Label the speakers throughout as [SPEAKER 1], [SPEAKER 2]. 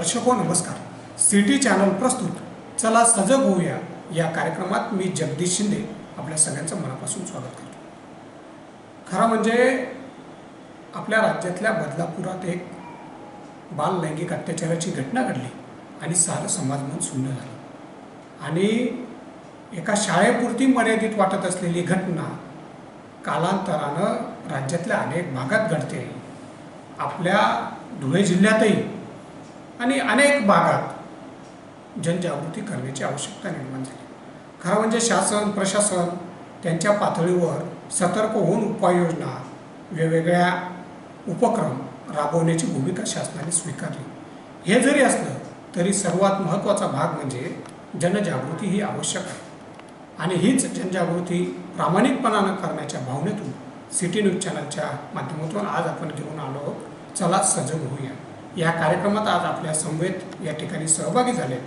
[SPEAKER 1] दर्शको नमस्कार. City channel प्रस्तुत. चला सजग होऊया. या कार्यक्रमात मी जगदीश शिंदे आपल्या सगळ्यांचं मनापासून स्वागत करतो. खरं म्हणजे आपल्या राज्यातल्या बदलापुरात एक बाल लैंगिक अत्याचाराची घटना घडली आणि सारं समाज म्हणून शून्य झालं. आणि एका शाळेपुरती मर्यादित वाटत असलेली घटना कालांतरानं राज्यातल्या अनेक भागात घडते. आपल्या धुळे जिल्ह्यातही आणि अनेक भागात जनजागृती करण्याची आवश्यकता निर्माण झाली. खरं म्हणजे शासन प्रशासन त्यांच्या पातळीवर सतर्क होऊन उपाययोजना वेगवेगळ्या उपक्रम राबवण्याची भूमिका शासनाने स्वीकारली. हे जरी असलं तरी सर्वात महत्त्वाचा भाग म्हणजे जनजागृती ही आवश्यक आहे. आणि हीच जनजागृती प्रामाणिकपणानं करण्याच्या भावनेतून सिटी न्यूज चॅनलच्या माध्यमातून आज आपण घेऊन आलो चला सजग होऊया. या कार्यक्रमात आज आपल्या समवेत या ठिकाणी सहभागी झालेत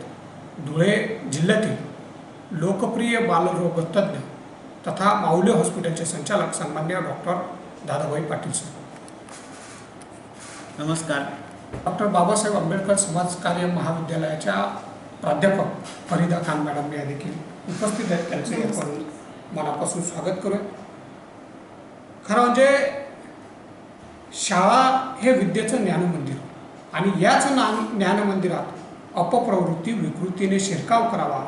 [SPEAKER 1] धुळे जिल्ह्यातील लोकप्रिय बालरोग तज्ज्ञ तथा माऊली हॉस्पिटलचे संचालक सन्मान्य डॉक्टर दादाभाई पाटील सर.
[SPEAKER 2] नमस्कार.
[SPEAKER 1] डॉक्टर बाबासाहेब आंबेडकर समाज कार्य महाविद्यालयाच्या प्राध्यापक फरीदा खान मॅडम या देखील उपस्थित आहेत. त्यांचे आपण मनापासून स्वागत करूया. खरं म्हणजे शाळा हे विद्येचं ज्ञानमंदिर. आणि याच नाम ज्ञानमंदिरात अपप्रवृत्ती विकृतीने शिरकाव करावा.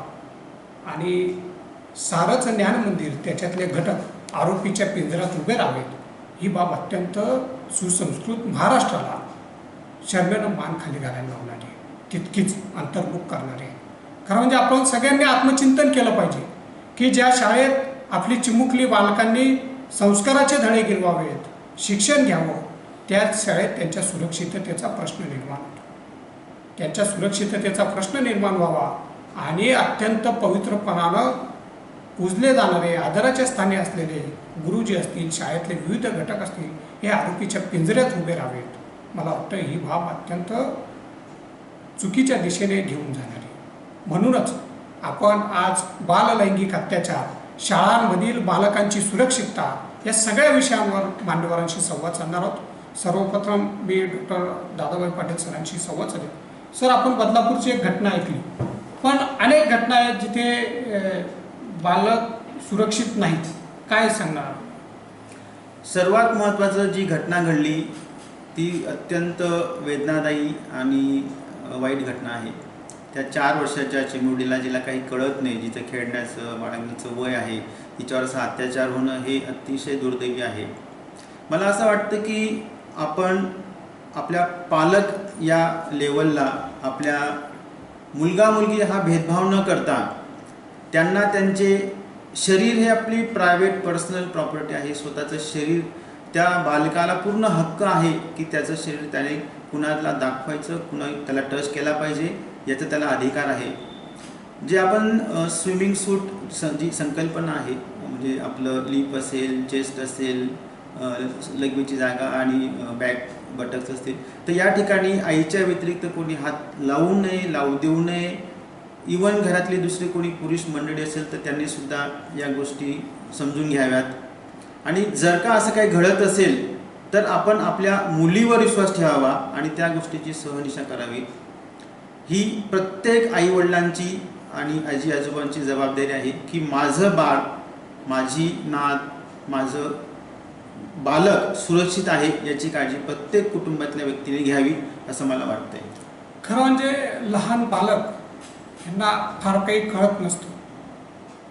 [SPEAKER 1] आणि सारंच ज्ञानमंदिर त्याच्यातले घटक आरोपीच्या पिंजऱ्यात उभे राहावेत. ही बाब अत्यंत सुसंस्कृत महाराष्ट्राला शर्मेनं मान खाली घालायला लावणारी आहे तितकीच अंतर्मुख करणारी. आहे खरं म्हणजे आपण सगळ्यांनी आत्मचिंतन केलं पाहिजे की ज्या शाळेत आपली चिमुकली बालकांनी संस्काराचे धडे गिरवावेत शिक्षण घ्यावं त्याच शाळेत त्यांच्या सुरक्षिततेचा प्रश्न निर्माण होतो. त्यांच्या सुरक्षिततेचा प्रश्न निर्माण व्हावा आणि अत्यंत पवित्रपणानं पूजले जाणारे आदराच्या स्थानी असलेले गुरुजी असतील शाळेतले विविध घटक असतील हे आरोपीच्या पिंजऱ्यात उभे राहावेत. मला वाटतं ही बाब अत्यंत चुकीच्या दिशेने घेऊन जाणारी. म्हणूनच आपण आज बाललैंगिक अत्याचार शाळांमधील बालकांची सुरक्षितता या सगळ्या विषयांवर मान्यवरांशी संवाद साधणार आहोत. सर्वप्रथम मी डॉक्टर दादाभाई पाटील सरांशी संवाद साधेल. सर आपण बदलापूरची एक घटना ऐकली. पण अनेक घटना आहेत जिथे बालक सुरक्षित नाहीत. काय सांगणार?
[SPEAKER 2] सर्वात महत्त्वाचं जी घटना घडली ती अत्यंत वेदनादायी आणि वाईट घटना आहे. त्या चार वर्षाच्या चिमुरडीला जिला काही कळत नाही जिचं खेळण्याचं बाळगण्याचं वय आहे तिच्यावर असा अत्याचार होणं हे अतिशय दुर्दैवी आहे. मला असं वाटतं की आपण आपल्या पालक या लेवलला आपल्या मुलगा मुलगी हा भेदभाव न करता त्यांना त्यांचे शरीर हे आपली प्रायव्हेट पर्सनल प्रॉपर्टी आहे स्वतःचं शरीर त्या बालकाला पूर्ण हक्क आहे की त्याचं शरीर त्याने कुणाला दाखवायचं कुणा त्याला टच केला पाहिजे याचा त्याला अधिकार आहे. जे आपण स्विमिंग सूट जी संकल्पना आहे म्हणजे आपलं लिप असेल चेस्ट असेल लघवीची जागा आणि बॅक बटक्स असतील. तर या ठिकाणी आईच्या व्यतिरिक्त कोणी हात लावू नये लावू देऊ नये. इवन घरातली दुसरी कोणी पुरुष मंडळी असेल तर त्यांनी सुद्धा या गोष्टी समजून घ्याव्यात. आणि जर का असं काही घडत असेल तर आपण आपल्या मुलीवर विश्वास ठेवावा आणि त्या गोष्टीची सहनिशा करावी. ही प्रत्येक आईवडिलांची आणि आजी आजोबांची जबाबदारी आहे की माझं बाळ माझी नात माझं बालक सुरक्षित आहे याची काळजी प्रत्येक कुटुंबातल्या व्यक्तीने घ्यावी असं मला वाटतंय.
[SPEAKER 1] खरं म्हणजे लहान बालक यांना फार काही कळत नसतं.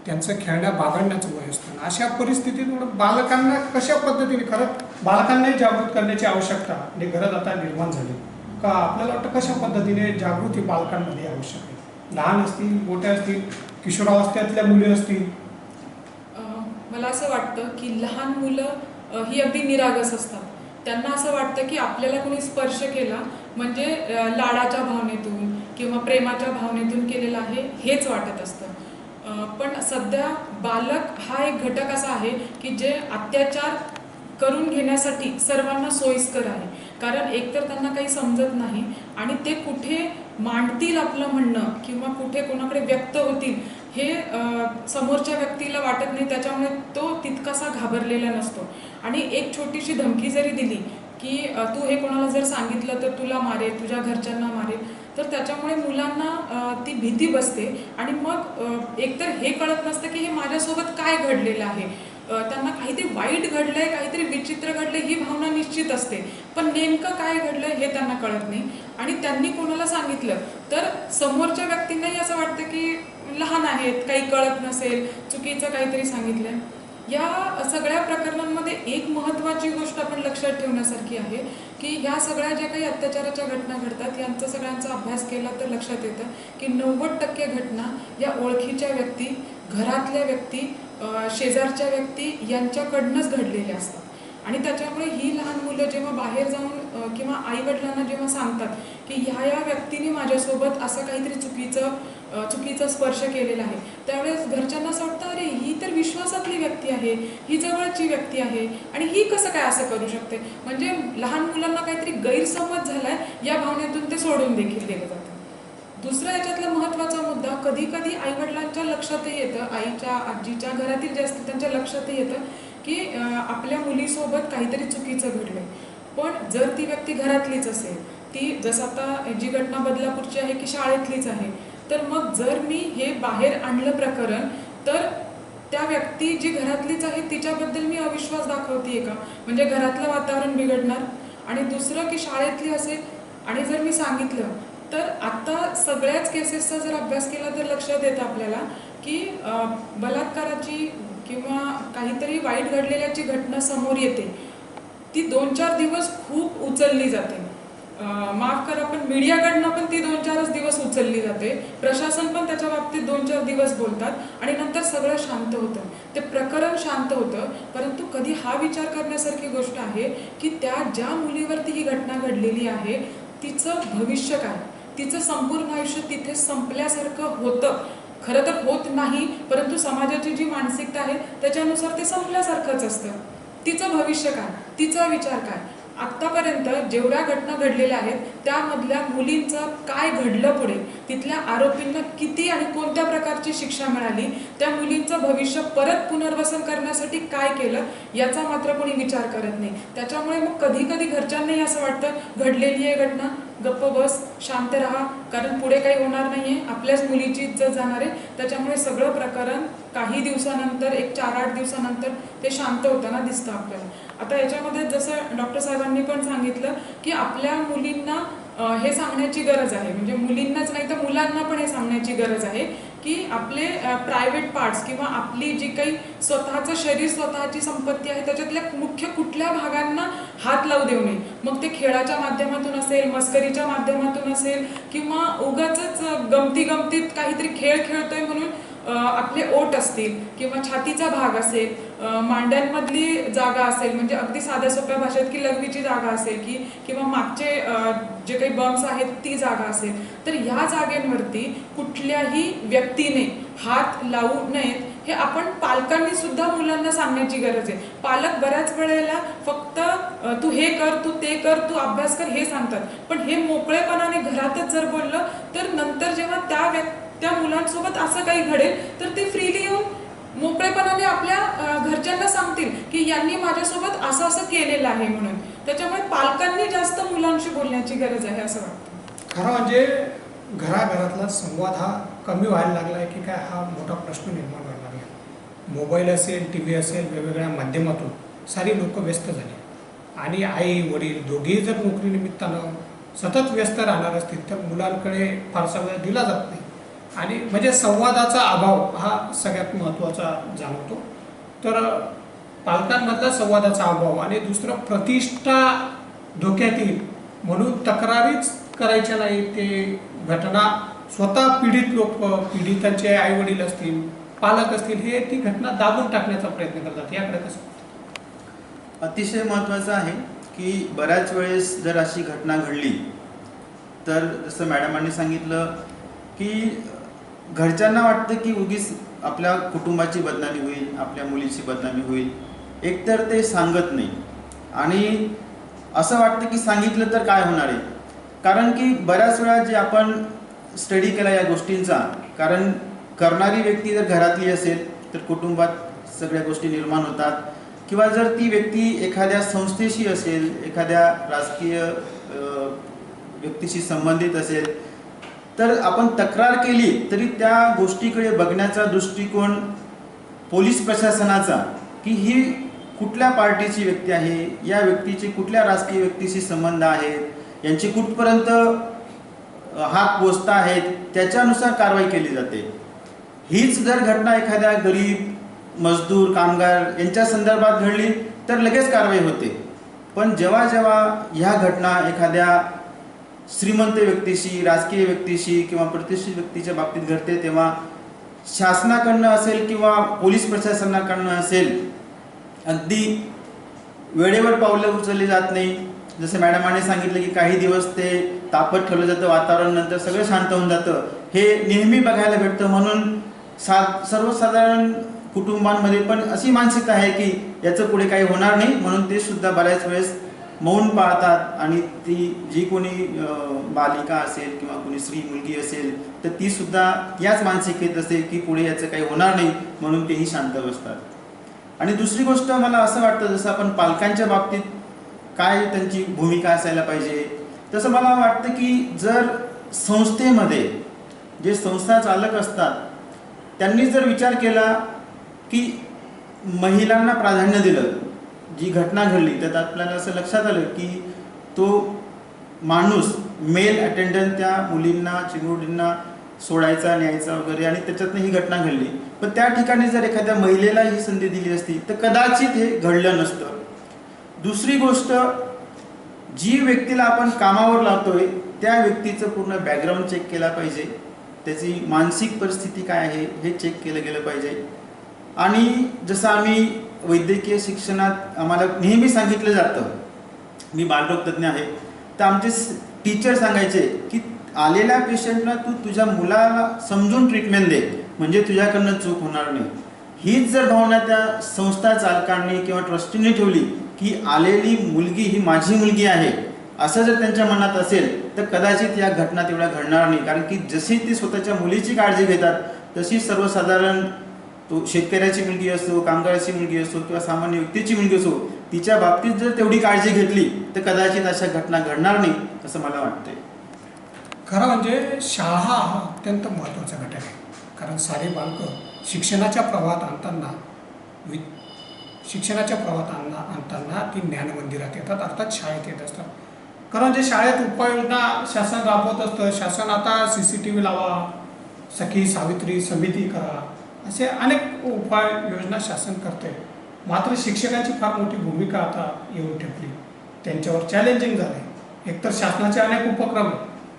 [SPEAKER 1] त्यांचं खेळण्या बागडण्याचं वय असतं. अशा परिस्थितीत बालकांना कशा पद्धतीने खरं बालकांनाही जागृत करण्याची आवश्यकता आणि गरज आता निर्माण झाली. का आपल्याला वाटतं कशा पद्धतीने जागृती बालकांमध्ये आवश्यक आहे? लहान असतील मोठ्या असतील किशोरावस्थेतल्या मुली असतील?
[SPEAKER 3] मला असं वाटतं की लहान मुलं ही अगदी निरागस असतात. त्यांना असं वाटतं की आपल्याला कोणी स्पर्श केला म्हणजे लाडाच्या भावनेतून किंवा प्रेमाच्या भावनेतून केलेलं आहे हेच वाटत असतं. पण सध्या बालक हा एक घटक असा आहे की जे अत्याचार करून घेण्यासाठी सर्वांना सोयीस्कर आहे. कारण एकतर त्यांना काही समजत नाही आणि ते कुठे मांडतील आपलं म्हणणं किंवा कुठे कोणाकडे व्यक्त होतील हे समोरच्या व्यक्तीला वाटत नाही त्याच्यामुळे तो तितकासा घाबरलेला नसतो. आणि एक छोटीशी धमकी जरी दिली की तू हे कोणाला जर सांगितलं तर तुला मारेल तुझ्या घरच्यांना मारेल तर त्याच्यामुळे मुलांना ती भीती बसते. आणि मग एकतर हे कळत नसतं की हे माझ्यासोबत काय घडलेलं आहे. त्यांना काहीतरी वाईट घडलंय काहीतरी विचित्र घडलंय ही भावना निश्चित असते. पण नेमकं काय घडलंय हे त्यांना कळत नाही. आणि त्यांनी कोणाला सांगितलं? तर समोरच्या व्यक्तींनाही असं वाटतं की लहान आहेत काही कळत नसेल चुकीचं काहीतरी सांगितलंय. या सगळ्या प्रकरणांमध्ये एक महत्त्वाची गोष्ट आपण लक्षात ठेवण्यासारखी आहे की ह्या सगळ्या ज्या काही अत्याचाराच्या घटना घडतात यांचा सगळ्यांचा अभ्यास केला तर लक्षात येतं की नव्वद टक्के घटना या ओळखीच्या व्यक्ती घरातल्या व्यक्ती शेजारच्या व्यक्ती यांच्याकडनंच घडलेले असतात. आणि त्याच्यामुळे ही लहान मुलं जेव्हा बाहेर जाऊन किंवा आईवडिलांना जेव्हा सांगतात की ह्या या व्यक्तीने माझ्यासोबत असं काहीतरी चुकीचं चुकीचा स्पर्श केलेला आहे त्यावेळेस घरच्यांना असं वाटतं अरे ही तर विश्वासातली व्यक्ती आहे ही जवळची व्यक्ती आहे आणि ही कसं काय असं करू शकते? म्हणजे लहान मुलांना काहीतरी गैरसमज झालाय या भावनेतून ते सोडून देखील दिलं जातं. दुसरा याच्यातला महत्त्वाचा मुद्दा कधी कधी आईवडिलांच्या लक्षातही येतं आईच्या आजीच्या घरातील जे असतं त्यांच्या लक्षातही येतं की आपल्या मुलीसोबत काहीतरी चुकीचं घडलंय. पण जर ती व्यक्ती घरातलीच असेल ती जसं आता जी घटना बदलापूरची आहे की शाळेतलीच आहे तर मग जर मी हे बाहेर आणलं प्रकरण तर त्या व्यक्ती जी घरातलीच आहे तिच्याबद्दल मी अविश्वास दाखवते का? म्हणजे घरातलं वातावरण बिघडणार आणि दुसरं की शाळेतली असेल? आणि जर मी सांगितलं तर आता सगळ्याच केसेसचा जर अभ्यास केला तर लक्षात येतं आपल्याला की बलात्काराची किंवा काहीतरी वाईट घडलेल्याची घटना समोर येते. ती दोन चार दिवस खूप उचलली जाते. माफ करा पण मीडियाकडनं पण ती दोन चारच दिवस उचलली जाते. प्रशासन पण त्याच्या बाबतीत दोन चार दिवस बोलतात आणि नंतर सगळं शांत होतं. ते प्रकरण शांत होतं परंतु कधी हा विचार करण्यासारखी गोष्ट आहे की त्या ज्या मुलीवरती ही घटना घडलेली आहे तिचं भविष्य काय? तिचं संपूर्ण आयुष्य तिथे संपल्यासारखं होतं. खरं तर होत नाही परंतु समाजाची जी मानसिकता आहे त्याच्यानुसार ते संपल्यासारखंच असतं. तिचं भविष्य काय? तिचा विचार काय? आत्तापर्यंत जेवढ्या घटना घडलेल्या आहेत त्यामधल्या मुलींचं काय घडलं पुढे? तिथल्या आरोपींना किती आणि कोणत्या प्रकारची शिक्षा मिळाली? त्या मुलींचं भविष्य परत पुनर्वसन करण्यासाठी काय केलं? याचा मात्र कोणी विचार करत नाही. त्याच्यामुळे मग कधी कधी घरच्यांनाही असं वाटतं घडलेली आहे घटना. गप्प बस शांत राहा. कारण पुढे काही होणार नाहीये. आपल्याच मुलीची इज्जत जाणार आहे. त्याच्यामुळे सगळं प्रकरण काही दिवसानंतर एक चार आठ दिवसानंतर ते शांत होताना दिसतं आपल्याला. आता याच्यामध्ये जसं डॉक्टर साहेबांनी पण सांगितलं की आपल्या मुलींना हे सांगण्याची गरज आहे. म्हणजे मुलींनाच नाही तर मुलांना पण हे सांगण्याची गरज आहे की आपले प्रायव्हेट पार्ट्स किंवा आपली जी काही स्वतःचं शरीर स्वतःची संपत्ती आहे त्याच्यातल्या मुख्य कुठल्या भागांना हात लावू देऊ नये. मग ते खेळाच्या माध्यमातून असेल मस्करीच्या माध्यमातून असेल किंवा उगाच गमती गमतीत काहीतरी खेळ खेळतोय म्हणून आपले ओट असतील किंवा छातीचा भाग असेल मांड्यांमधली जागा असेल म्हणजे अगदी साध्या सोप्या भाषेत की लघवीची जागा असेल की किंवा मागचे जे काही बम्स आहेत ती जागा असेल तर ह्या जागेंवरती कुठल्याही व्यक्तीने हात लावू नयेत हे आपण पालकांनी सुद्धा मुलांना सांगण्याची गरज आहे. पालक बऱ्याच वेळेला फक्त तू हे कर तू ते कर तू अभ्यास कर हे सांगतात. पण हे मोकळेपणाने घरातच जर बोललं तर नंतर जेव्हा त्या व्यक्ती त्या मुलांसोबत असं काही घडेल तर ते फ्रीली येऊन मोकळेपणाने आपल्या घरच्यांना सांगतील की यांनी माझ्यासोबत असं असं केलेलं आहे म्हणून. त्याच्यामुळे पालकांनी जास्त मुलांशी बोलण्याची गरज आहे असं वाटतं.
[SPEAKER 1] खरं म्हणजे घराघरातला संवाद हा कमी व्हायला लागला आहे की काय हा मोठा प्रश्न निर्माण व्हायला लागला मोबाईल असेल टी व्ही असेल वेगवेगळ्या माध्यमातून सारी लोक व्यस्त झाली आणि आई वडील दोघेही जर नोकरीनिमित्तानं सतत व्यस्त राहणार असतील तर मुलांकडे फारसा वेळ दिला जात नाही. आणि म्हणजे संवादाचा अभाव हा सगळ्यात महत्त्वाचा जाणवतो. तर पालकांमधला संवादाचा अभाव आणि दुसरं प्रतिष्ठा धोक्यात येईल म्हणून तक्रारीच करायच्या नाही ते घटना. स्वतः पीडित लोक पीडितांचे आई वडील असतील पालक असतील हे ती घटना दाबून टाकण्याचा प्रयत्न करतात. याकडे कसं
[SPEAKER 2] अतिशय महत्त्वाचं आहे की बऱ्याच वेळेस जर अशी घटना घडली तर जसं मॅडमांनी सांगितलं की घरच्यांना वाटतं की उगीच आपल्या कुटुंबाची बदनामी होईल आपल्या मुलीची बदनामी होईल. एकतर ते सांगत नाही. आणि असं वाटतं की सांगितलं तर काय होणार आहे? कारण की बऱ्याच वेळा जे आपण स्टडी केला या गोष्टींचा कारण करणारी व्यक्ती जर घरातली असेल तर कुटुंबात सगळ्या गोष्टी निर्माण होतात. किंवा जर ती व्यक्ती एखाद्या संस्थेशी असेल एखाद्या राजकीय व्यक्तीशी संबंधित असेल तर आपण तक्रार केली तरी त्या गोष्टीकडे बघण्याचा दृष्टिकोन पोलीस प्रशासनाचा की ही कुठल्या पार्टीची व्यक्ती आहे या व्यक्तीचे कुठल्या राजकीय व्यक्तीशी संबंध आहेत यांची कुठपर्यंत हात पोचता आहेत त्याच्यानुसार कारवाई केली जाते. हीच जर घटना एखाद्या गरीब मजदूर कामगार यांच्या संदर्भात घडली तर लगेच कारवाई होते. पण जेव्हा जेव्हा ह्या घटना एखाद्या श्रीमंत व्यक्तीशी राजकीय व्यक्तीशी किंवा प्रतिष्ठित व्यक्तीच्या बाबतीत घडते तेव्हा शासनाकडनं असेल किंवा पोलीस प्रशासनाकडनं असेल अगदी वेळेवर पावलं उचलली जात नाही. जसं मॅडमाने सांगितलं की काही दिवस ते तापत ठेवलं जातं वातावरण नंतर सगळं शांत होऊन जातं. हे नेहमी बघायला भेटतं. म्हणून सा सर्वसाधारण कुटुंबांमध्ये पण अशी मानसिकता आहे की याचं पुढे काही होणार नाही. म्हणून ते सुद्धा बऱ्याच वेळेस मौन पाहतात आणि ती जी कोणी बालिका असेल किंवा कोणी स्त्री मुलगी असेल तर ती सुद्धा याच मानसिकतेत असेल की पुढे याचं काही होणार नाही म्हणून तेही शांत बसतात. आणि दुसरी गोष्ट मला असं वाटतं जसं आपण पालकांच्या बाबतीत काय त्यांची भूमिका असायला पाहिजे तसं मला वाटतं की जर संस्थेमध्ये जे संस्था चालक असतात त्यांनी जर विचार केला की महिलांना प्राधान्य दिलं जी घटना घडली त्यात आपल्याला असं लक्षात आलं की तो माणूस मेल अटेंडंट त्या मुलींना चिमुरडींना सोडायचा न्यायचा वगैरे आणि त्याच्यातनं ही घटना घडली. पण त्या ठिकाणी जर एखाद्या महिलेला ही संधी दिली असती तर कदाचित हे घडलं नसतं. दुसरी गोष्ट जी व्यक्तीला आपण कामावर लावतोय त्या व्यक्तीचं पूर्ण बॅकग्राऊंड चेक केला पाहिजे. त्याची मानसिक परिस्थिती काय आहे हे चेक केलं गेलं पाहिजे. आणि जसं आम्ही वैद्यकीय शिक्षणात आम्हाला नेहमी सांगितलं जातं. मी बालरोगतज्ञ आहे. तर आमचे टीचर सांगायचे की आलेल्या पेशंटला तू तुझ्या मुलाला समजून ट्रीटमेंट दे. म्हणजे तुझ्याकडनं चूक होणार नाही. हीच जर भावना त्या संस्था चालकांनी किंवा ट्रस्टीने ठेवली की आलेली मुलगी ही माझी मुलगी आहे असं जर त्यांच्या मनात असेल तर कदाचित या घटना तेवढ्या घडणार नाही. कारण की जशी ती स्वतःच्या मुलीची काळजी घेतात तशी सर्वसाधारण तो शेतकऱ्याची मुलगी असो कामगाराची मुलगी असो किंवा सामान्य व्यक्तीची मुलगी असो तिच्या बाबतीत जर तेवढी काळजी घेतली तर कदाचित अशा घटना घडणार नाही असं मला वाटतंय.
[SPEAKER 1] खरं म्हणजे शाळा हा अत्यंत महत्त्वाचा घटक आहे. कारण सारे बालकं शिक्षणाच्या प्रवाहात आणताना वि शिक्षणाच्या प्रवाहात आणना आणताना ती ज्ञानमंदिरात येतात अर्थात शाळेत येत असतात. कारण जे म्हणजे शाळेत उपाययोजना शासन राबवत असतं. शासन आता सी सी टी व्ही लावा सखी सावित्री समिती करा असे अनेक उपाय योजना शासन करते. मात्र शिक्षकांची फार मोठी भूमिका आता येऊन ठेवली त्यांच्यावर चॅलेंजिंग झालं. आहे एकतर शासनाचे अनेक उपक्रम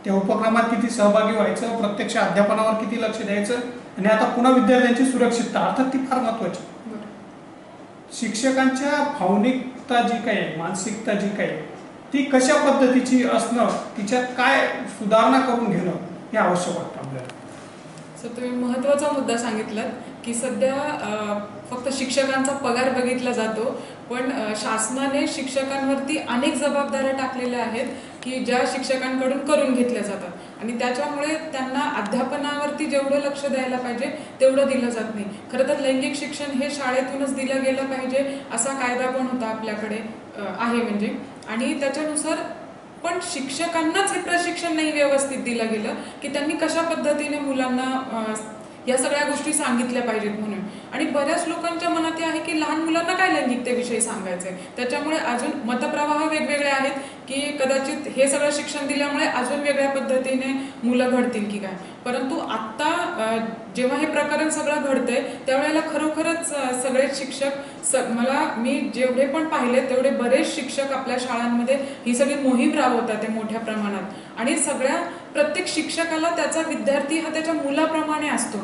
[SPEAKER 1] त्या उपक्रमात किती सहभागी व्हायचं प्रत्यक्ष अध्यापनावर किती लक्ष द्यायचं आणि आता पुन्हा विद्यार्थ्यांची सुरक्षितता अर्थात ती फार महत्त्वाची. शिक्षकांच्या भावनिकता जी काही आहे मानसिकता जी काही आहे, ती कशा पद्धतीची असणं तिच्यात काय सुधारणा करून घेणं हे आवश्यक वाटतं आपल्याला.
[SPEAKER 3] सर तुम्ही महत्त्वाचा मुद्दा सांगितलात की सध्या फक्त शिक्षकांचा पगार बघितला जातो पण शासनाने शिक्षकांवरती अनेक जबाबदाऱ्या टाकलेल्या आहेत की ज्या शिक्षकांकडून करून घेतल्या जातात. आणि त्याच्यामुळे त्यांना अध्यापनावरती जेवढं लक्ष द्यायला पाहिजे तेवढं दिलं जात नाही. खरं तर लैंगिक शिक्षण हे शाळेतूनच दिलं गेलं पाहिजे असा कायदा पण होता आपल्याकडे आहे म्हणजे. आणि त्याच्यानुसार पण शिक्षकांनाच हे प्रशिक्षण नाही व्यवस्थित दिलं गेलं की त्यांनी कशा पद्धतीने मुलांना या सगळ्या गोष्टी सांगितल्या पाहिजेत म्हणून. आणि बऱ्याच लोकांच्या मनात हे आहे की लहान मुलांना काय लैंगिकतेविषयी सांगायचंय? त्याच्यामुळे अजून मतप्रवाह वेगवेगळे आहेत की कदाचित हे सगळं शिक्षण दिल्यामुळे अजून वेगळ्या पद्धतीने मुलं घडतील की काय? परंतु आत्ता जेव्हा हे प्रकरण सगळं घडतंय त्यावेळेला खरोखरच सगळेच सगळे शिक्षक स मला मी जेवढे पण पाहिले तेवढे बरेच शिक्षक आपल्या शाळांमध्ये ही सगळी मोहीम राबवतात ते मोठ्या प्रमाणात. आणि सगळ्या प्रत्येक शिक्षकाला त्याचा विद्यार्थी हा त्याच्या मुलाप्रमाणे असतो.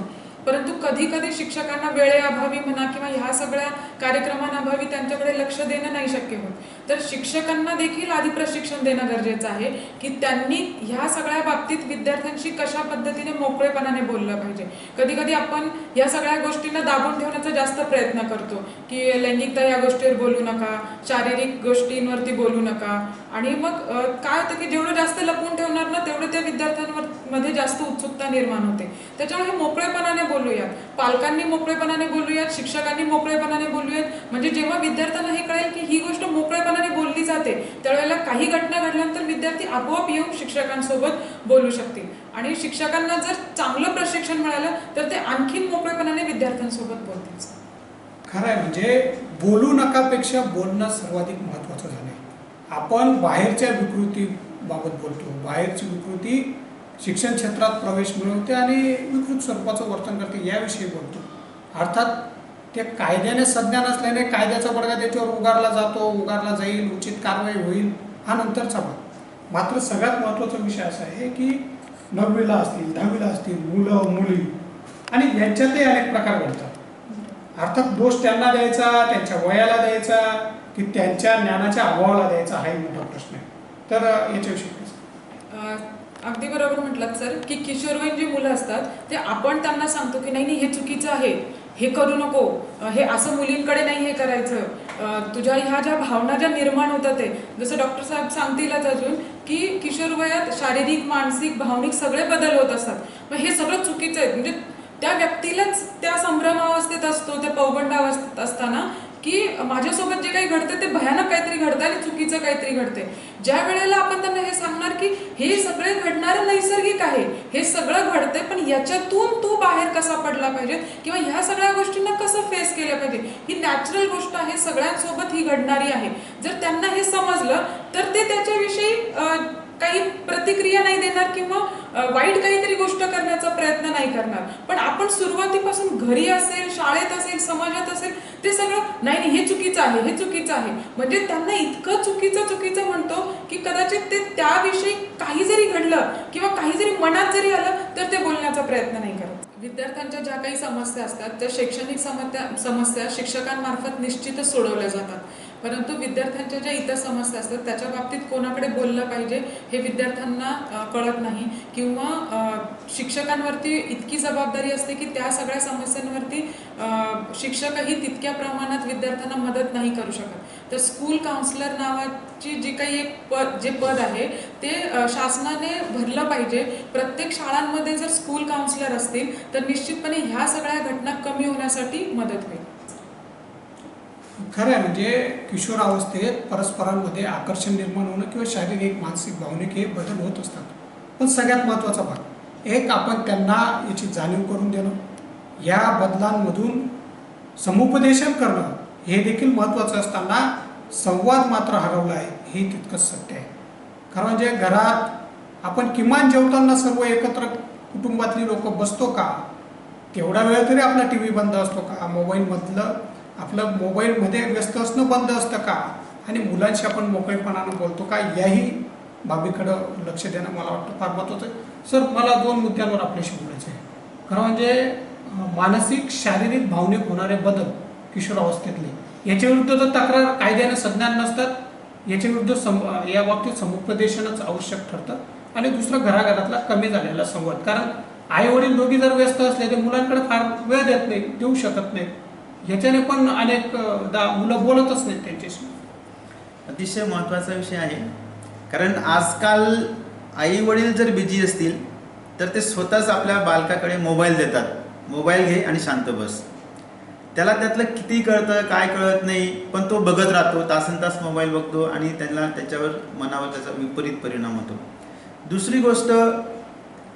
[SPEAKER 3] परंतु कधी कधी शिक्षकांना वेळेअभावी म्हणा किंवा ह्या सगळ्या कार्यक्रमांअभावी त्यांच्याकडे लक्ष देणं नाही शक्य होत. तर शिक्षकांना देखील आधी प्रशिक्षण देणं गरजेचं आहे की त्यांनी ह्या सगळ्या बाबतीत विद्यार्थ्यांशी कशा पद्धतीने मोकळेपणाने बोललं पाहिजे. कधी कधी आपण या सगळ्या गोष्टींना दाबून ठेवण्याचा जास्त प्रयत्न करतो की लैंगिकता या गोष्टीवर बोलू नका शारीरिक गोष्टींवरती बोलू नका. आणि मग काय होतं की जेवढं जास्त लपवून ठेवणार ना तेवढं त्या विद्यार्थ्यांवर मध्ये जास्त उत्सुकता निर्माण होते. त्याच्यामुळे मोकळेपणाने बोलूयात. पालकांनी मोकळेपणाने बोलूयात शिक्षकांनी मोकळेपणाने बोलूयात. म्हणजे जेव्हा विद्यार्थ्यांना हे कळेल की ही गोष्ट मोकळेपणाने बोलली जाते त्यावेळेला काही घटना घडल्यानंतर विद्यार्थी आपोआप येऊन शिक्षकांसोबत बोलू शकतील. आणि शिक्षकांना जर चांगलं प्रशिक्षण मिळालं तर ते आणखीन मोकळेपणाने विद्यार्थ्यांसोबत बोलतील.
[SPEAKER 1] खरं आहे म्हणजे बोलू नकापेक्षा बोलणं सर्वाधिक महत्त्वाचं झालं आहे आपण बाहेरच्या विकृतीबाबत बोलतो. बाहेरची विकृती शिक्षण क्षेत्रात प्रवेश मिळवते आणि विकृत स्वरूपाचं वर्तन करते याविषयी बोलतो. अर्थात ते कायद्याने संज्ञा नसल्याने कायद्याचा बडगा त्याच्यावर उगारला जातो उगारला जाईल उचित कारवाई होईल हा नंतरचा भाग. मात्र सगळ्यात महत्त्वाचा विषय असा आहे की नववीला असतील दहावीला असतील मुलं मुली आणि यांच्यातही अनेक प्रकार घडतात. अर्थात दोष त्यांना द्यायचा त्यांच्या वयाला द्यायचा की त्यांच्या ज्ञानाच्या अभावाला द्यायचा हाही मोठा प्रश्न आहे. तर याच्याविषयी
[SPEAKER 3] अगदी बरोबर म्हटलात सर की किशोरवयीन जी मुलं असतात ते आपण त्यांना सांगतो की नाही नाही हे चुकीचं आहे. हे करू नको. हे असं मुलींकडे नाही हे करायचं. तुझ्या ह्या ज्या भावना ज्या निर्माण होतात ते जसं डॉक्टर साहेब सांगतीलच अजून की किशोर वयात शारीरिक मानसिक भावनिक सगळे बदल होत असतात. मग हे सगळं चुकीचं आहे. म्हणजे त्या व्यक्तीलाच त्या संभ्रमावस्थेत असतो त्या पौगंडावस्थेत असताना की माझ्यासोबत जे काही घडतं ते भयानक काहीतरी घडतं आणि चुकीचं काहीतरी घडते ज्या वेळेला आपण त्यांना हे सांगणार की हे सगळे घडणारं नैसर्गिक आहे हे सगळं घडतंय पण याच्यातून तू बाहेर कसा पडला पाहिजे? किंवा ह्या सगळ्या गोष्टींना कसं फेस केलं पाहिजे? ही नॅचरल गोष्ट आहे सगळ्यांसोबत ही घडणारी आहे. जर त्यांना हे समजलं तर ते त्याच्याविषयी काही प्रतिक्रिया नाही देणार किंवा वाईट काहीतरी गोष्ट करण्याचा प्रयत्न नाही करणार. पण आपण सुरुवातीपासून घरी असेल शाळेत असेल समाजात असेल ते सगळं नाही हे चुकीचं आहे हे चुकीचं आहे. म्हणजे त्यांना इतकं चुकीचं चुकीचं म्हणतो की कदाचित ते त्याविषयी काही जरी घडलं किंवा काही जरी मनात जरी आलं तर ते बोलण्याचा प्रयत्न नाही करत. विद्यार्थ्यांच्या ज्या काही समस्या असतात त्या शैक्षणिक समस्या समस्या शिक्षकांमार्फत निश्चितच सोडवल्या जातात. परंतु विद्यार्थ्यांच्या ज्या इतर समस्या असतात त्याच्या बाबतीत कोणाकडे बोललं पाहिजे हे विद्यार्थ्यांना कळत नाही. किंवा शिक्षकांवरती इतकी जबाबदारी असते की त्या सगळ्या समस्यांवरती शिक्षकही तितक्या प्रमाणात विद्यार्थ्यांना मदत नाही करू शकत. तर स्कूल काउन्सिलर नावाची जी काही एक पद जे पद आहे ते शासनाने भरलं पाहिजे. प्रत्येक शाळांमध्ये जर स्कूल काउन्सिलर असतील तर निश्चितपणे ह्या सगळ्या घटना कमी होण्यासाठी मदत होईल.
[SPEAKER 1] खरं आहे म्हणजे किशोरावस्थेत परस्परांमध्ये आकर्षण निर्माण होणं किंवा शारीरिक मानसिक भावनिक हे बदल होत असतात. पण सगळ्यात महत्त्वाचा भाग एक आपण त्यांना याची जाणीव करून देणं. या बदलांमधून समुपदेशन करणं हे देखील महत्त्वाचं असताना संवाद मात्र हरवला आहे हे तितकंच सत्य आहे. कारण म्हणजे घरात आपण किमान जेवताना सर्व एकत्र कुटुंबातली लोक बसतो का? तेवढा वेळ तरी आपला टी व्ही बंद असतो का? मोबाईलमधलं आपलं मोबाईलमध्ये व्यस्त असणं बंद असतं का? आणि मुलांशी आपण मोकळेपणानं बोलतो का? याही बाबीकडं लक्ष देणं मला वाटतं फार महत्त्वाचं आहे. सर मला दोन मुद्द्यांवर आपल्याशी बोलायचं आहे. खरं म्हणजे मानसिक शारीरिक भावनिक होणारे बदल किशोरावस्थेतले याच्याविरुद्ध तर जर तक्रार कायद्याने संज्ञान नसतात. याच्या विरुद्ध सम या बाबतीत समुपदेशनच आवश्यक ठरतं. आणि दुसरं घराघरातला कमी झालेला संवाद. कारण आई वडील दोघी जर व्यस्त असले तर मुलांकडे फार वेळ देत नाही देऊ शकत नाहीत. ह्याच्याने पण अनेक दा मुलं बोलतच नाहीत त्यांच्याशी.
[SPEAKER 2] अतिशय महत्त्वाचा विषय आहे. कारण आजकाल आई वडील जर बिझी असतील तर ते स्वतःच आपल्या बालकाकडे मोबाईल देतात. मोबाईल घे आणि शांत बस. त्याला त्यातलं किती कळतं काय कळत नाही पण तो बघत राहतो. तासन तास मोबाईल बघतो आणि त्याला त्याच्यावर मनावर त्याचा विपरीत परिणाम होतो. दुसरी गोष्ट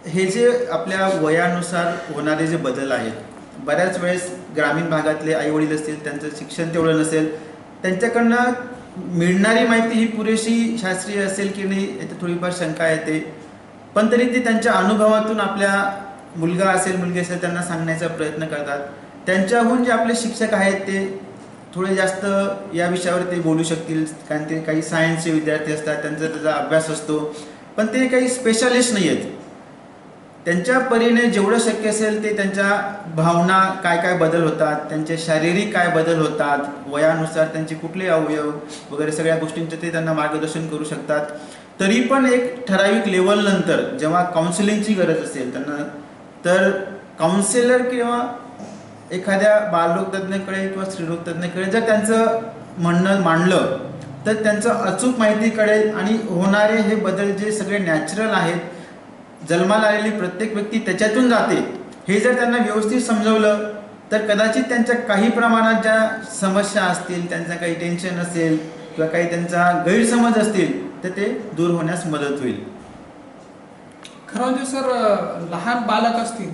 [SPEAKER 2] हे जे आपल्या वयानुसार होणारे जे बदल आहेत बऱ्याच वेळेस ग्रामीण भागातले आई वडील असतील त्यांचं शिक्षण तेवढं नसेल त्यांच्याकडनं मिळणारी माहिती ही पुरेशी शास्त्रीय असेल की नाही याची थोडीफार शंका येते. पण तरी ते त्यांच्या अनुभवातून आपल्या मुलगा असेल मुलगी असेल त्यांना सांगण्याचा प्रयत्न करतात. त्यांच्याहून जे आपले शिक्षक आहेत ते थोडे जास्त या विषयावर ते बोलू शकतील कारण ते काही सायन्सचे विद्यार्थी असतात त्यांचा त्याचा अभ्यास असतो. पण ते काही स्पेशालिस्ट नाही आहेत त्यांच्या परीने जेवढं शक्य असेल ते त्यांच्या भावना काय काय बदल होतात त्यांचे शारीरिक काय बदल होतात वयानुसार त्यांचे कुठले अवयव वगैरे सगळ्या गोष्टींचं ते त्यांना मार्गदर्शन करू शकतात. तरी पण एक ठराविक लेवल नंतर जेव्हा काउन्सिलिंगची गरज असेल त्यांना तर काउन्सिलर किंवा एखाद्या बालरोगतज्ञकडे किंवा स्त्रीरोगतज्ञकडे जर त्यांचं म्हणणं मांडलं तर त्यांचं अचूक माहिती कळेल आणि होणारे हे बदल जे सगळे नॅचरल आहेत जन्माला आलेली प्रत्येक व्यक्ती त्याच्यातून जाते. हे जर त्यांना व्यवस्थित समजवलं तर कदाचित त्यांच्या काही प्रमाणात ज्या समस्या असतील त्यांचं काही टेन्शन असेल किंवा काही त्यांचा गैरसमज असतील तर ते दूर होण्यास मदत होईल.
[SPEAKER 1] खरं म्हणजे सर लहान बालक असतील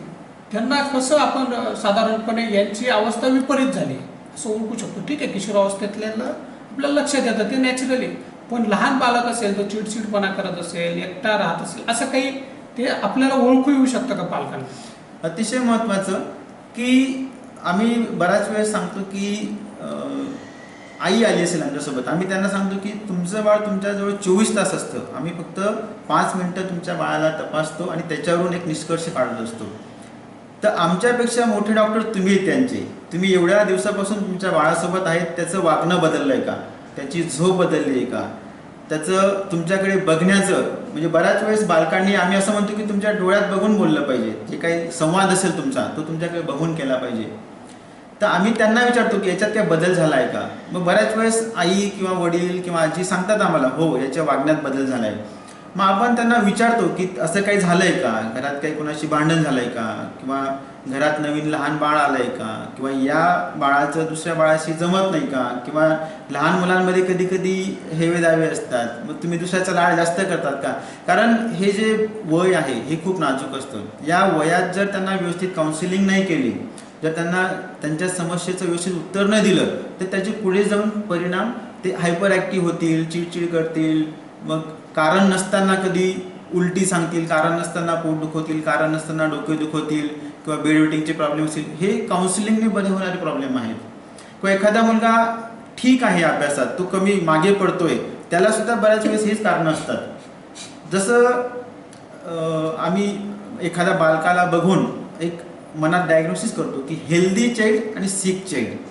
[SPEAKER 1] त्यांना कसं आपण साधारणपणे यांची अवस्था विपरीत झाली? असं ओळखू शकतो. ठीक आहे किशोरावस्थेतल्याला आपल्याला लक्षात येतं ते नॅचरली पण लहान बालक असेल तो चिडचिडपणा करत असेल एकटा राहत असेल असं काही ते आपल्याला ओळखू येऊ शकतं का पालकांना?
[SPEAKER 2] अतिशय महत्त्वाचं की आम्ही बऱ्याच वेळेस सांगतो की आई आली असेल आमच्यासोबत. आम्ही त्यांना सांगतो की तुमचं बाळ तुमच्याजवळ चोवीस तास असतं. आम्ही फक्त पाच मिनटं तुमच्या बाळाला तपासतो आणि त्याच्यावरून एक निष्कर्ष काढत असतो. तर आमच्यापेक्षा मोठे डॉक्टर तुम्ही आहेत त्यांचे. तुम्ही एवढ्या दिवसापासून तुमच्या बाळासोबत आहेत त्याचं वागणं बदललं आहे का? त्याची झोप बदलली आहे का? त्याचं तुमच्याकडे बघण्याचं म्हणजे बऱ्याच वेळेस बालकांनी आम्ही असं म्हणतो की तुमच्या डोळ्यात बघून बोललं पाहिजे. जे काही संवाद असेल तुमचा तो तुमच्याकडे बघून केला पाहिजे. तर आम्ही त्यांना विचारतो की याच्यात काय बदल झाला आहे का? मग बऱ्याच वेळेस आई किंवा वडील किंवा आजी सांगतात आम्हाला हो याच्या वागण्यात बदल झाला आहे मग आपण त्यांना विचारतो की असं काही झालंय का? घरात काही कोणाशी भांडण झालंय का? किंवा घरात नवीन लहान बाळ आलंय का? किंवा या बाळाचं दुसऱ्या बाळाशी जमत नाही का? किंवा लहान मुलांमध्ये कधी कधी हेवे दावे असतात. मग तुम्ही दुसऱ्याचा लाड जास्त करतात का? कारण हे जे वय आहे हे खूप नाजूक असतं. या वयात जर त्यांना व्यवस्थित काउन्सिलिंग नाही केली जर त्यांना त्यांच्या समस्येचं व्यवस्थित उत्तर नाही दिलं तर त्याचे पुढे जाऊन परिणाम ते हायपर ॲक्टिव्ह होतील चिडचिड करतील. मग कारण नसताना कधी उलटी सांगतील कारण नसताना पोट दुखवतील कारण नसताना डोके दुखवतील. किंवा बेड वेटिंगचे प्रॉब्लेम असतील हे काउन्सिलिंगने बरे होणारे प्रॉब्लेम आहेत. किंवा एखादा मुलगा ठीक आहे अभ्यासात तो कमी मागे पडतोय त्याला सुद्धा बऱ्याच वेळेस हेच कारणं असतात. जसं आम्ही एखाद्या बालकाला बघून एक मनात डायग्नोसिस करतो की हेल्दी चाइल्ड आणि सिक चाइल्ड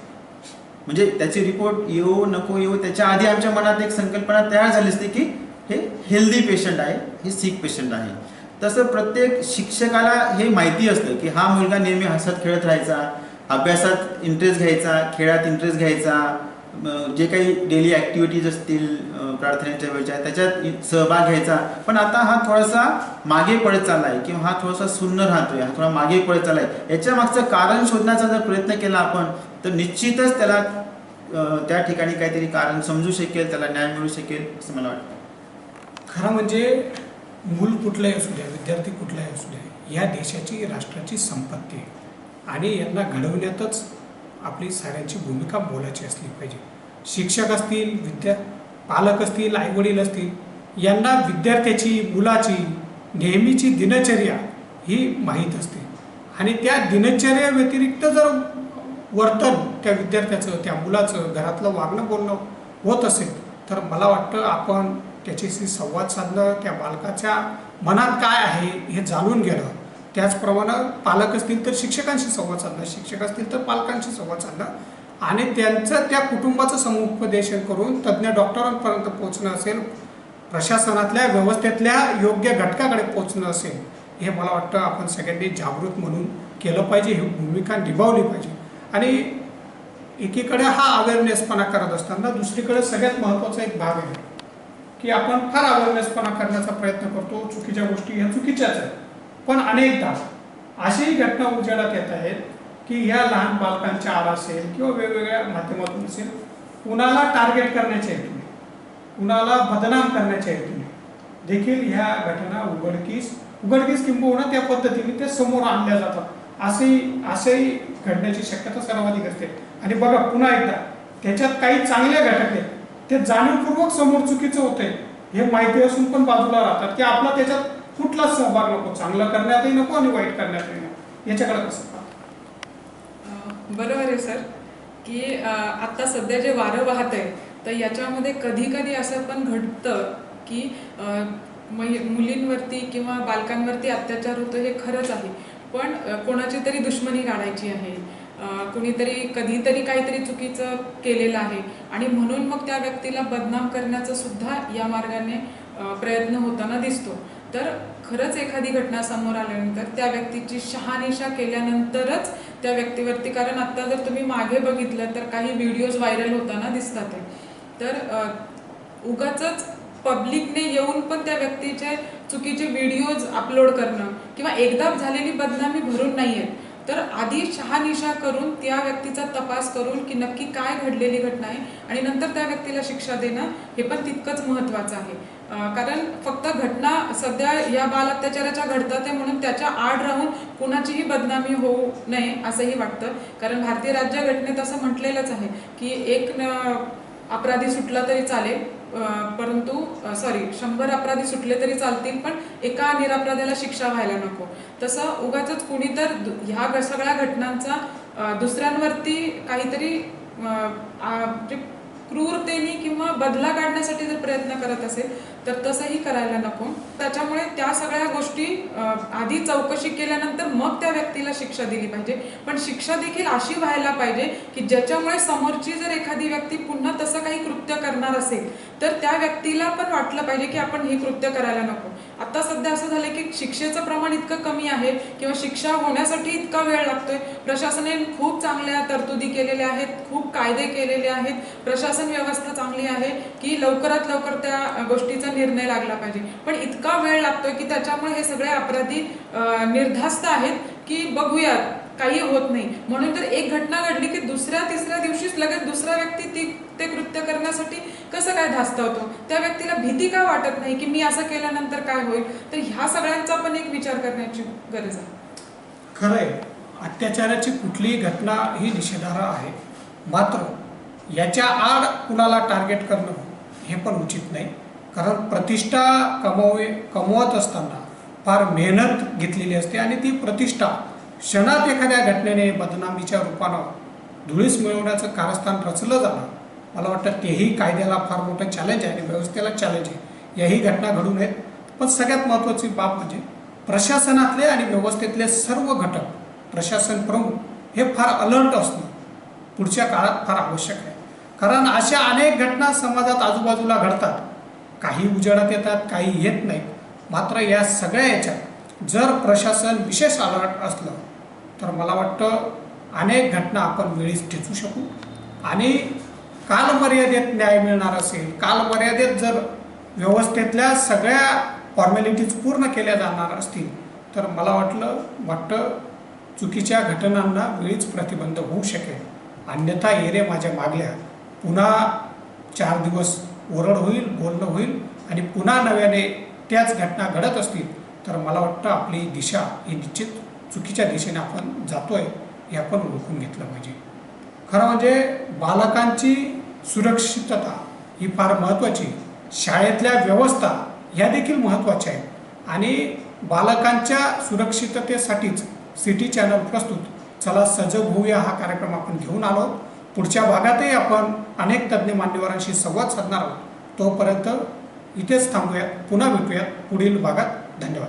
[SPEAKER 2] म्हणजे त्याची रिपोर्ट येऊ नको येऊ त्याच्या आधी आमच्या मनात एक संकल्पना तयार झाली असते की हे हेल्दी पेशंट आहे हे सिक पेशंट आहे. तसं प्रत्येक शिक्षकाला हे माहिती असतं की हा मुलगा नेहमी हसत खेळत राहायचा अभ्यासात इंटरेस्ट घ्यायचा खेळात इंटरेस्ट घ्यायचा जे काही डेली ॲक्टिव्हिटीज असतील प्रार्थनेच्या वेळच्या त्याच्यात सहभाग घ्यायचा. पण आता हा थोडासा मागे पडत आहे किंवा हा थोडासा सुन्न राहतोय हा थोडा मागे पडत चाललाय. याच्या मागचं कारण शोधण्याचा जर प्रयत्न केला आपण तर निश्चितच त्याला त्या ठिकाणी काहीतरी कारण समजू शकेल त्याला न्याय मिळू शकेल असं मला वाटतं.
[SPEAKER 1] खरं म्हणजे मूल कुठलाही असू द्या विद्यार्थी कुठलाही असू द्या या देशाची राष्ट्राची संपत्ती आहे. आणि यांना घडवण्यातच आपली साऱ्यांची भूमिका बोलायची असली पाहिजे. शिक्षक असतील विद्या पालक असतील आईवडील असतील यांना विद्यार्थ्याची मुलाची नेहमीची दिनचर्या ही माहीत असते. आणि त्या दिनचर्या व्यतिरिक्त जर वर्तन त्या विद्यार्थ्याचं त्या मुलाचं घरातलं वागणं बोलणं होत असेल तर मला वाटतं आपण त्याच्याशी संवाद साधणं त्या बालकाच्या मनात काय आहे हे जाणून घेणं. त्याचप्रमाणे पालक असतील तर शिक्षकांशी संवाद साधणं शिक्षक असतील तर पालकांशी संवाद साधणं. आणि त्यांचं त्या कुटुंबाचं समुपदेशन करून तज्ज्ञ डॉक्टरांपर्यंत पोहोचणं असेल प्रशासनातल्या व्यवस्थेतल्या योग्य घटकाकडे पोहोचणं असेल हे मला वाटतं आपण सगळ्यांनी जागृत म्हणून केलं पाहिजे ही भूमिका निभावली पाहिजे. आणि एकीकडे हा अवेअरनेसपणा करत असताना दुसरीकडे सगळ्यात महत्त्वाचा एक भाग आहे. की आपण फार अवेअरनेसपणा करण्याचा प्रयत्न करतो. चुकीच्या गोष्टी ह्या चुकीच्याच आहेत. पण अनेकदा अशीही घटना उजेडात येत आहेत की ह्या लहान बालकांच्या आड असेल किंवा वेगवेगळ्या माध्यमातून असेल कुणाला टार्गेट करण्याच्या हेतूने कुणाला बदनाम करण्याच्या हेतूने देखील ह्या घटना उघडकीस उघडकीस किंबहुना त्या पद्धतीने ते समोर आणल्या जातात. असेही असेही घडण्याची शक्यता सर्वाधिक असते. आणि बघा पुन्हा एकदा त्याच्यात काही चांगले घटक आहेत. ते जाणीवपूर्वक समोर चुकीचं होतंय हे माहिती असून पण बाजूला राहतात. की आपला त्याच्यात कुठलाच सहभाग नको चांगलं करण्यातही नको आणि वाईट करण्यातही नको. याच्याकडे कसं
[SPEAKER 3] बरोबर आहे सर की आता सध्या जे वारं वाहत आहे तर याच्यामध्ये कधी कधी असं पण घडतं की अं, मुलींवरती किंवा बालकांवरती अत्याचार होतो हे खरंच आहे. पण कोणाची तरी दुश्मनी काढायची आहे. कुणीतरी कधीतरी काहीतरी चुकीचं केलेलं आहे. आणि म्हणून मग त्या व्यक्तीला बदनाम करण्याचा सुद्धा या मार्गाने प्रयत्न होताना दिसतो. तर खरंच एखादी घटना समोर आल्यानंतर त्या व्यक्तीची शहानिशा केल्यानंतरच त्या व्यक्तीवरती कारण आता जर तुम्ही मागे बघितलं तर काही व्हिडिओज व्हायरल होताना दिसतात. तर उगाच पब्लिकने येऊन पण त्या व्यक्तीचे चुकीचे व्हिडिओज अपलोड करणं किंवा एकदा झालेली बदनामी भरून नाही आहेत तर आधी शहानिशा करून त्या व्यक्तीचा तपास करून की नक्की काय घडलेली घटना आहे आणि नंतर त्या व्यक्तीला शिक्षा देणं हे पण तितकंच महत्त्वाचं आहे. कारण फक्त घटना सध्या या बाल अत्याचाराच्या घडतात आहे म्हणून त्याच्या आड राहून कुणाचीही बदनामी होऊ नये असंही वाटतं. कारण भारतीय राज्यघटनेत असं म्हटलेलंच आहे की एक अपराधी सुटला तरी चालेल परंतु सॉरी शंभर अपराधी सुटले तरी चालतील पण एका निरपराध्याला शिक्षा व्हायला नको. तसं उगाच कुणी तर ह्या सगळ्या घटनांचा अं, दुसऱ्यांवरती काहीतरी अं, क्रूरतेने किंवा बदला काढण्यासाठी जर प्रयत्न करत असेल तर तसंही करायला नको. त्याच्यामुळे त्या सगळ्या गोष्टी आधी चौकशी केल्यानंतर मग त्या व्यक्तीला शिक्षा दिली पाहिजे. पण शिक्षा देखील अशी व्हायला पाहिजे की ज्याच्यामुळे समोरची जर एखादी व्यक्ती पुन्हा तसं काही कृत्य करणार असेल तर त्या व्यक्तीला पण वाटलं पाहिजे की आपण हे कृत्य करायला नको. आता सध्या असं झालं की शिक्षेचं प्रमाण इतकं कमी आहे किंवा शिक्षा होण्यासाठी इतका वेळ लागतोय. प्रशासनाने खूप चांगल्या तरतुदी केलेल्या आहेत खूप कायदे केलेले आहेत. प्रशासन व्यवस्था चांगली आहे की लवकरात लवकर त्या गोष्टीचा निर्णय लागला पाहिजे. पण इतका वेळ लागतोय की त्याच्यामुळे हे सगळे अपराधी निर्धास्त आहेत की बघूयात काही होत नाही. म्हणून जर एक घटना घडली की दुसऱ्या तिसऱ्या दिवशीच लगेच दुसरा व्यक्ती ती ते कृत्य करण्यासाठी कसं काय धास्तावतो? त्या व्यक्तीला भीती का वाटत नाही की मी असं केल्यानंतर काय होईल? तर ह्या सगळ्यांचा पण एक विचार करण्याची गरज आहे.
[SPEAKER 1] खरं आहे अत्याचाराची कुठलीही घटना ही निषेधार्ह आहे. मात्र याच्या आड कुणाला टार्गेट करणं हे पण उचित नाही. कारण प्रतिष्ठा कमवे कमवत असताना फार मेहनत घेतलेली असते आणि ती प्रतिष्ठा क्षणात एखाद्या घटनेने बदनामीच्या रूपानं धुळीस मिळवण्याचं कारस्थान रचलं जाणं मला वाटतं तेही कायद्याला फार मोठं चॅलेंज आहे आणि व्यवस्थेला चॅलेंज आहे. याही घटना घडू नयेत. पण सगळ्यात महत्त्वाची बाब म्हणजे प्रशासनातले आणि व्यवस्थेतले सर्व घटक प्रशासन प्रमुख हे फार अलर्ट असणं पुढच्या काळात फार आवश्यक आहे. कारण अशा अनेक घटना समाजात आजूबाजूला घडतात. काही उजेडात येतात काही येत नाहीत. मात्र या सगळ्या याच्यात जर प्रशासन विशेष अलर्ट असलं तर मला वाटतं अनेक घटना आपण वेळीच ठेचू शकू. आणि कालमर्यादेत न्याय मिळणार असेल कालमर्यादेत जर व्यवस्थेतल्या सगळ्या फॉर्मॅलिटीज पूर्ण केल्या जाणार असतील तर मला वाटलं वाटतं चुकीच्या घटनांना वेळीच प्रतिबंध होऊ शकेल. अन्यथा येरे माझ्या मागल्या. पुन्हा चार दिवस ओरड होईल बोलणं होईल आणि पुन्हा नव्याने त्याच घटना घडत असतील तर मला वाटतं आपली दिशा ही निश्चित चुकीच्या दिशेने आपण जातोय हे आपण ओळखून घेतलं पाहिजे. खरं म्हणजे बालकांची सुरक्षितता ही फार महत्त्वाची. शाळेतल्या व्यवस्था ह्या देखील महत्त्वाच्या आहेत. आणि बालकांच्या सुरक्षिततेसाठीच सिटी चॅनल प्रस्तुत. चला सजग होऊया हा कार्यक्रम आपण घेऊन आलो. पुढच्या भागातही आपण अनेक तज्ज्ञ मान्यवरांशी संवाद साधणार आहोत. तोपर्यंत इथेच थांबूयात पुन्हा भेटूयात पुढील भागात. धन्यवाद.